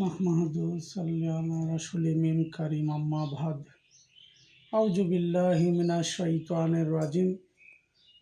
মাহমাদু সাল্লাল্লাহু রাসূলি মিন কারিম, আম্মা ভাদ আউযু বিল্লাহি মিনাশ শাইতানির রাজিম।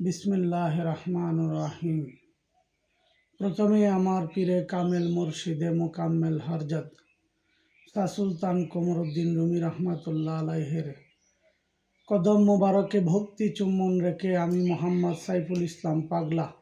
বিসমিল্লাহির রহমানির রহিম। প্রথমে আমার পীরে কামেল মুর্শিদে মোকাম্মেল হরজত, শাহ সুলতান কমরুদ্দিন রুমি রহমাতুল্লাহ আলাইহের। কদম মোবারকে ভক্তি চুম্বন রেখে আমি মোহাম্মদ সাইফুল ইসলাম পাগলা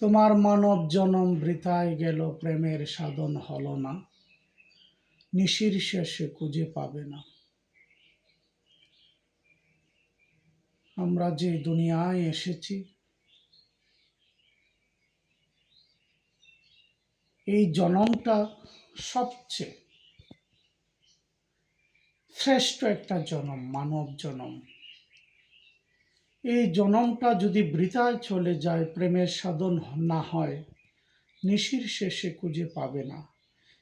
তোমার মানব জনম বৃথায় গেল, প্রেমের সাধন হলো না। নিশির শেষে খুঁজে পাবে না। আমরা যে দুনিয়ায় এসেছি, এই জনমটা সবচেয়ে শ্রেষ্ঠ একটা জনম, মানব জনম। এই জনমটা যদি বৃথায় চলে যায়, প্রেমের সাধন না হয়, নিশির শেষে খুঁজে পাবে না।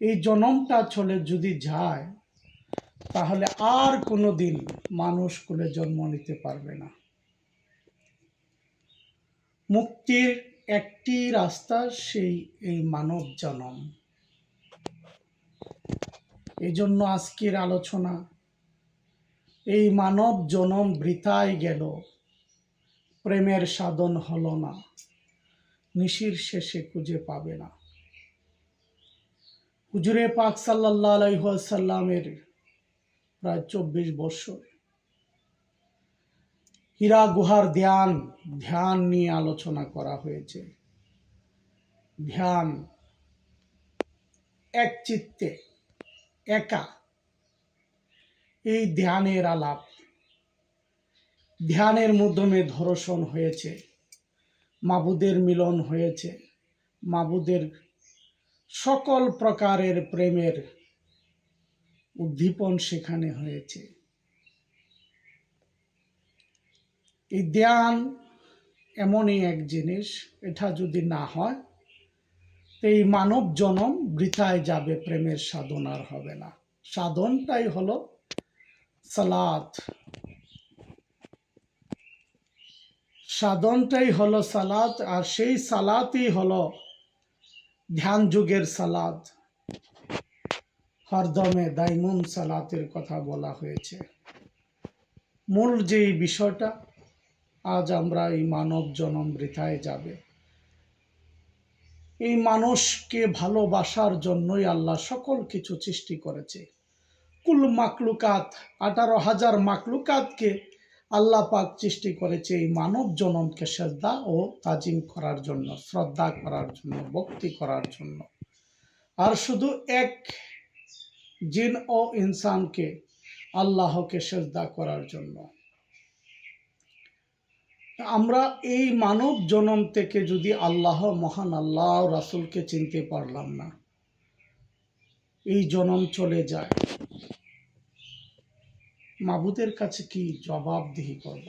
এই জনমটা চলে যদি যায়, তাহলে আর কোনো দিন মানুষ কোলে জন্ম নিতে পারবে না। মুক্তির একটি রাস্তা সেই এই মানব জনম। এই জন্য আজকের আলোচনা, এই মানব জনম বৃথায় গেল প্রেমের সাধন হলো না। নিশির শেষে খুঁজে পাবে না। হুজুরে পাক সাল্লাহ আলাইসাল্লামের প্রায় চব্বিশ বৎসর হীরা গুহার ধ্যান ধ্যান নিয়ে আলোচনা করা হয়েছে। ধ্যান এক চিত্তে একা। এই ধ্যানের আলাপ ধ্যানের মাধ্যমে ধর্ষণ হয়েছে, মাবুদের মিলন হয়েছে, মাবুদের সকল প্রকারের প্রেমের উদ্দীপন সেখানে হয়েছে। এই ধ্যান এমনই এক জিনিস, এটা যদি না হয়, তো এই মানব জনম বৃথায় যাবে, প্রেমের সাধনার হবে না। সাধনটাই হলো সালাত। সাধনটাই হলো সালাত, আর সেই সালাতই হলো ধ্যান যুগের সালাত। হরদমে দাইমুন সালাতের কথা বলা হয়েছে। মূল যেই বিষয়টা, আজ আমরা এই মানব জনম বৃথায় যাবে। এই মানুষকে ভালোবাসার জন্যই আল্লাহ সকল কিছু সৃষ্টি করেছে। কুল মাকলুকাত, আঠারো হাজার মাকলুকাতকে আল্লাহ পাক সৃষ্টি করেছে এই মানব জনমকে শ্রদ্ধা ও তাজিম করার জন্য, শ্রদ্ধা করার জন্য, ভক্তি করার জন্য। আর শুধু এক জিন ও ইনসানকে আল্লাহকে শ্রদ্ধা করার জন্য। আমরা এই মানব জনম থেকে যদি আল্লাহ, মহান আল্লাহ, রাসুলকে চিনতে পারলাম না, এই জনম চলে যায়। মাবুদের কাছে কি জবাবদিহি করব?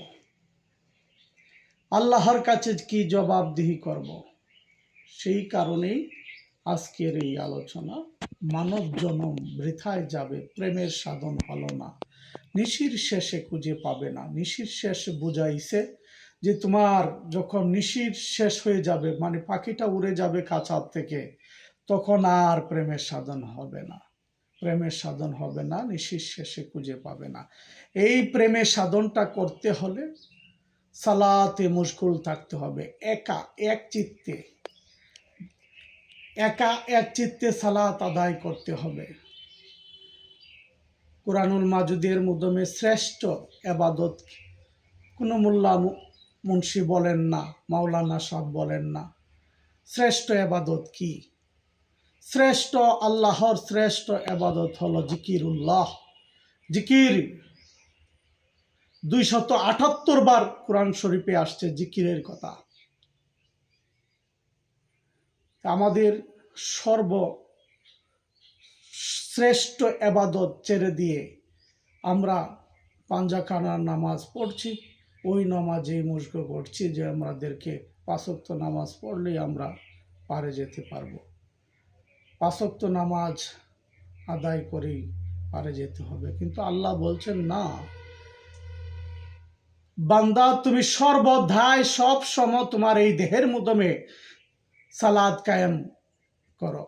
আল্লাহর কাছে কি জবাবদিহি করব? সেই কারণেই আজকের এই আলোচনা মানব জনম বৃথায় যাবে, প্রেমের সাধন হলো না। নিশির শেষে খুঁজে পাবে না। নিশির শেষে বুঝাইছে যে তোমার যখন নিশির শেষ হয়ে যাবে মানে পাখিটা উড়ে যাবে কাছার থেকে, তখন আর প্রেমের সাধন হবে না। প্রেমের সাধন হবে না, নিশির শেষে খুঁজে পাবে না। এই প্রেমের সাধনটা করতে হলে সালাতে মুশকুল থাকতে হবে। একা, এক চিত্তে, একা এক চিত্তে সালাত আদায় করতে হবে। কোরআনুল মাজুদের মাধ্যমে শ্রেষ্ঠ এবাদত কোনো মোল্লা মুন্সি বলেন না, মাওলানা সাহ বলেন না। শ্রেষ্ঠ এবাদত কি? শ্রেষ্ঠ, আল্লাহর শ্রেষ্ঠ এবাদত হলো জিকিরুল্লাহ। জিকির দুইশত আটাত্তর বার কোরআন শরীফে আসছে জিকিরের কথা। আমাদের সর্ব শ্রেষ্ঠ এবাদত ছেড়ে দিয়ে আমরা পাঞ্জাখানার নামাজ পড়ছি, ওই নামাজেই মুশক করছি যে আমাদেরকে পাঁচক্ত নামাজ পড়লেই আমরা পারে যেতে পারব। পাঁচক্ত নামাজ আদায় করেই পারে যেতে হবে। কিন্তু আল্লাহ বলছেন, না। বান্দা, তুমি সর্বধায় সব সময় তোমার এই দেহের মাধ্যমে সালাদ কায়েম করো।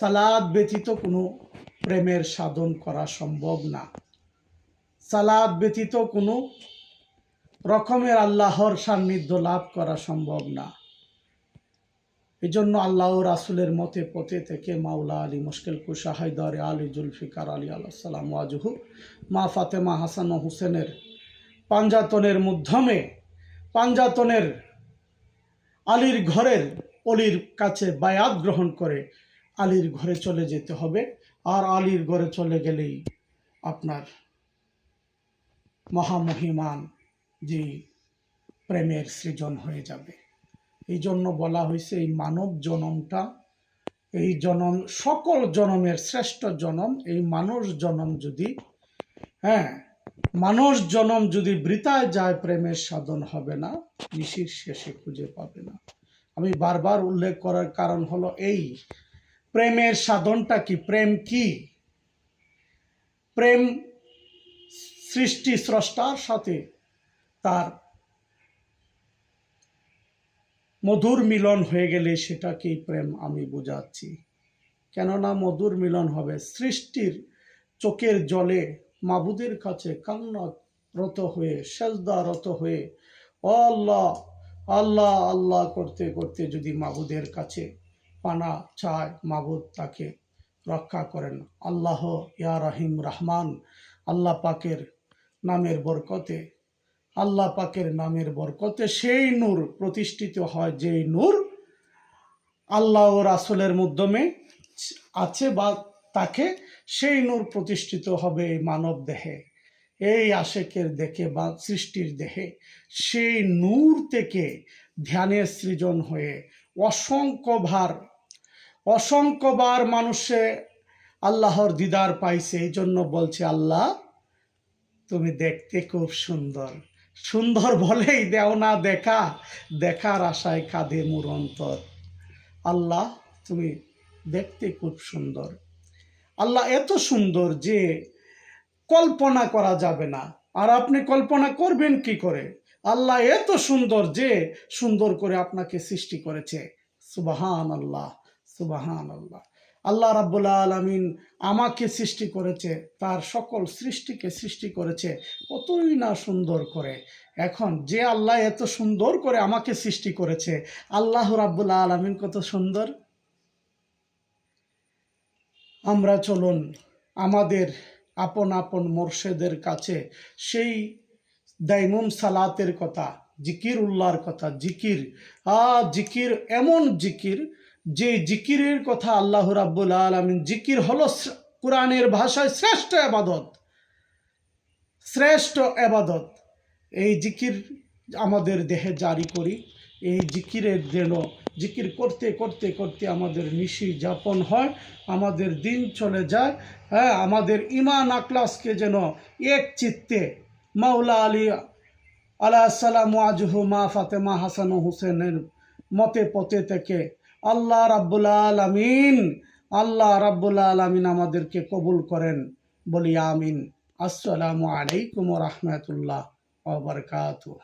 সালাদ ব্যতীত কোনো প্রেমের সাধন করা সম্ভব না। সালাদ ব্যতীত কোনো রকমের আল্লাহর সান্নিধ্য লাভ করা সম্ভব না। এই জন্য আল্লাহ রাসুলের মতে পথে থেকে মাওলা আলী মুশকিল কুশা, হায়দার আলী জুলফিকার আলী আল্লাহ সালাম ওয়াজহু। মা ফাতেমা হাসান ও হুসেনের পাঞ্জাতনের মাধ্যমে, পাঞ্জাতনের আলীর ঘরের অলির কাছে বায়াত গ্রহণ করে আলীর ঘরে চলে যেতে হবে। আর আলীর ঘরে চলে গেলেই আপনার মহামহিমান, যে প্রেমের সৃজন হয়ে যাবে। এই জন্য বলা হয়েছে এই মানব জনমটা, এই জনম, সকল জনমের শ্রেষ্ঠ জনম, এই মানুষ জনম যদি হ্যাঁ মানুষ জনম যদি বৃতায় যায়, প্রেমের সাধন হবে না, নিশির শেষে খুঁজে পাবে না। আমি বারবার উল্লেখ করার কারণ হলো এই, প্রেমের সাধনটা কি? প্রেম কি? প্রেম সৃষ্টি স্রষ্টার সাথে তার মধুর মিলন হয়ে গেলে সেটাকেই প্রেম আমি বোঝাচ্ছি। কেননা মধুর মিলন হবে সৃষ্টির চোখের জলে মাবুদের কাছে কান্নারত হয়ে সেজদারত হয়ে আল্লাহ আল্লাহ আল্লাহ করতে করতে যদি মাবুদের কাছে পানা চায়, মাবুদ তাকে রক্ষা করেন। আল্লাহ ইয়া রাহিম রহমান আল্লাহ পাকের নামের বরকতে আল্লাহ পাকের নামের বরকতে সেই নূর প্রতিষ্ঠিত হয়, যেই নূর আল্লাহ ও রাসুলের মাধ্যমে আছে বা তাকে, সেই নূর প্রতিষ্ঠিত হবে মানব দেহে, এই আশেকের দেখে বা সৃষ্টির দেহে। সেই নূর থেকে ধ্যানের সৃজন হয়ে অসংখ্যবার অসংখ্যবার মানুষে আল্লাহর দিদার পাইছে এই জন্য বলছে, আল্লাহ, তুমি দেখতে খুব সুন্দর। সুন্দর বলেই দেও না দেখা, দেখার আশায় কাঁদে মোর অন্তর। আল্লাহ, তুমি দেখতে খুব সুন্দর। আল্লাহ এত সুন্দর যে কল্পনা করা যাবে না। আর আপনি কল্পনা করবেন কি করে? আল্লাহ এত সুন্দর যে সুন্দর করে আপনাকে সৃষ্টি করেছে। সুবাহান আল্লাহ সুবাহান আল্লাহ আল্লাহ রাব্বুল্লাহ আলমিন আমাকে সৃষ্টি করেছে, তার সকল সৃষ্টিকে সৃষ্টি করেছে, কতই না সুন্দর করে। এখন যে আল্লাহ এত সুন্দর করে আমাকে সৃষ্টি করেছে, আল্লাহ রাব্বুল্লাহ আলমিন কত সুন্দর? আমরা চলুন, আমাদের আপন আপন মোর্শেদের কাছে সেই দাইমুম সালাতের কথা জিকির উল্লাহর কথা, জিকির। আ, জিকির এমন জিকির যে জিকিরের কথা আল্লাহ রাব্বুল আলমিন জিকির হলো কোরআনের ভাষায় শ্রেষ্ঠ আবাদত শ্রেষ্ঠ আবাদত এই জিকির আমাদের দেহে জারি করি, এই জিকিরের যেন, জিকির করতে করতে করতে আমাদের নিশি যাপন হয়, আমাদের দিন চলে যায় হ্যাঁ আমাদের ইমান আকলাসকে যেন এক চিত্তে, মাওলা আলী আলাহ সালাম আজহু মা ফাতেমা হাসান হুসেনের মতে পথে থেকে আল্লাহ রাব্বুল আলমিন, আল্লাহ রাব্বুল আলমিন আমাদেরকে কবুল করেন। বলি আমিন। আসসালামু আলাইকুম রহমতুল্লাহ ওবরকাতুহ